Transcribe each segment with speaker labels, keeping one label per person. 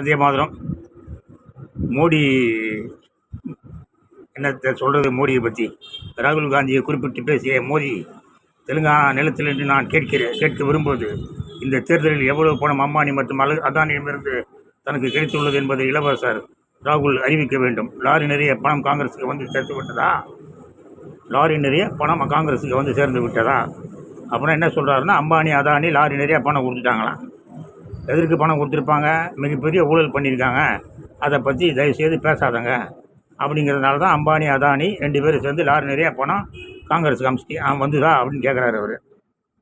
Speaker 1: வந்தே மாதிரம் மோடி என்னத்தை சொல்கிறது மோடியை பற்றி ராகுல் காந்தியை குறிப்பிட்டு பேசிய மோடி தெலுங்கானா நிலத்தில் என்று நான் கேட்கிறேன் கேட்க விரும்புவது இந்த தேர்தலில் எவ்வளவு பணம் அம்பானி மற்றும் அல அதானியிடமிருந்து தனக்கு கிடைத்துள்ளது என்பதை இளவரசர் ராகுல் அறிவிக்க வேண்டும். லாரி நிறைய பணம் காங்கிரஸுக்கு வந்து சேர்த்து விட்டதா? லாரி நிறைய பணம் காங்கிரஸுக்கு வந்து சேர்ந்து விட்டதா? அப்புறம் என்ன சொல்கிறாருன்னா அம்பானி அதானி லாரி நிறைய பணம் கொடுத்துட்டாங்களாம். எதற்கு பணம் கொடுத்துருப்பாங்க? மிகப்பெரிய ஊழல் பண்ணியிருக்காங்க. அதை பற்றி தயவுசெய்து பேசாதங்க. அப்படிங்கிறதுனால தான் அம்பானி அதானி ரெண்டு பேரும் சேர்ந்து லாரி நிறைய பணம் காங்கிரஸுக்கு அவன் வந்துதா அப்படின்னு கேட்குறாரு அவர்.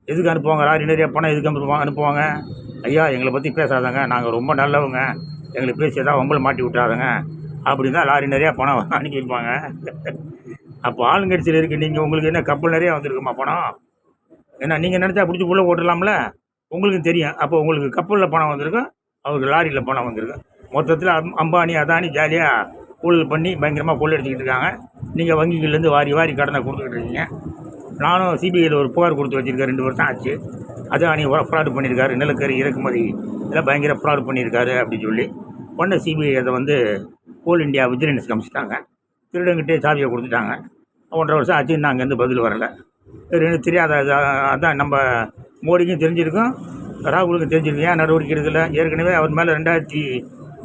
Speaker 1: எதுக்கு அனுப்புவாங்க? லாரி நிறைய பணம் எதுக்கு அனுப்புவாங்க அனுப்புவாங்க? ஐயா எங்களை பற்றி பேசாதங்க. நாங்கள் ரொம்ப நல்லவங்க. எங்களை பேசி ஏதாவது மாட்டி விட்டாதங்க அப்படி தான் லாரி நிறையா பணம் அனுப்பியிருப்பாங்க அப்போ ஆளுங்கட்சியில் இருக்குது நீங்கள் உங்களுக்கு என்ன கப்பல் நிறையா வந்திருக்குமா பணம் ஏன்னா நீங்கள் நினச்சா பிடிச்சி உள்ளே ஓட்டலாம்ல? உங்களுக்கு தெரியும். அப்போ உங்களுக்கு கப்பலில் பணம் வந்திருக்கும். அவருக்கு லாரியில் பணம் வந்திருக்கும். மொத்தத்தில் அம் அம்பானி அதானி ஜாலியாக ஊழல் பண்ணி பயங்கரமாக கொள்ளையடிச்சிக்கிட்டு இருக்காங்க. நீங்கள் வங்கிகள்லேருந்து வாரி வாரி கடனை கொடுத்துக்கிட்டு இருக்கீங்க. நானும் சிபிஐயில் ஒரு புகார் கொடுத்து வச்சுருக்கேன். ரெண்டு வருஷம் ஆச்சு. அதானி ஃப்ராடு பண்ணியிருக்காரு. நிலக்கரி இறக்குமதி இதெல்லாம் பயங்கர ஃப்ராடு பண்ணியிருக்காரு அப்படின்னு சொல்லி. உடனே சிபிஐ அதை வந்து கோல் இண்டியா விஜிலன்ஸ் காமிச்சிட்டாங்க. திருடங்கிட்டே சாவியை கொடுத்துட்டாங்க. ஒன்றரை வருஷம் ஆச்சு. இன்னும் அங்கேருந்து பதில் வரலை. ரெண்டு தெரியாத அதான் நம்ம மோடிக்கும் தெரிஞ்சிருக்கும் ராகுலுக்கும் தெரிஞ்சிருக்கும். ஏன் நடவடிக்கை எடுக்கல ஏற்கனவே அவர் மேலே ரெண்டாயிரத்தி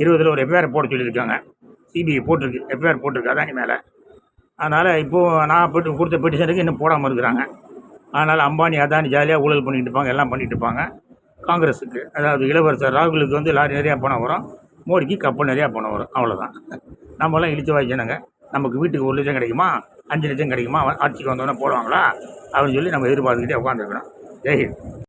Speaker 1: இருபதில் ஒரு எஃப்ஐஆர் போட சொல்லியிருக்காங்க. சிபிஐ போட்டிருக்கு எஃப்ஐஆர் போட்டிருக்கு அதானி மேலே. அதனால் இப்போது நான் போட்டு கொடுத்த பெட்டிஷனுக்கு இன்னும் போடாமல் இருக்கிறாங்க. அதனால் அம்பானி அதானி ஜாலியாக ஊழல் பண்ணிட்டு இருப்பாங்க எல்லாம் பண்ணிட்டு இருப்பாங்க. காங்கிரஸுக்கு அதாவது இளவரசர் ராகுலுக்கு வந்து லாரி நிறையா பணம் வரும். மோடிக்கு கப்பல் நிறையா பணம் வரும் அவ்வளோதான் நம்மளாம் இழிச்சு வாய்ச்சினங்க நமக்கு வீட்டுக்கு ஒரு லட்சம் கிடைக்குமா? அஞ்சு லட்சம் கிடைக்குமா? ஆட்சிக்கு வந்தோடனே போடுவாங்களா? அப்படின்னு சொல்லி நம்ம எதிர்பார்த்துக்கிட்டே உட்காந்துருக்கணும் જય હિન્દ.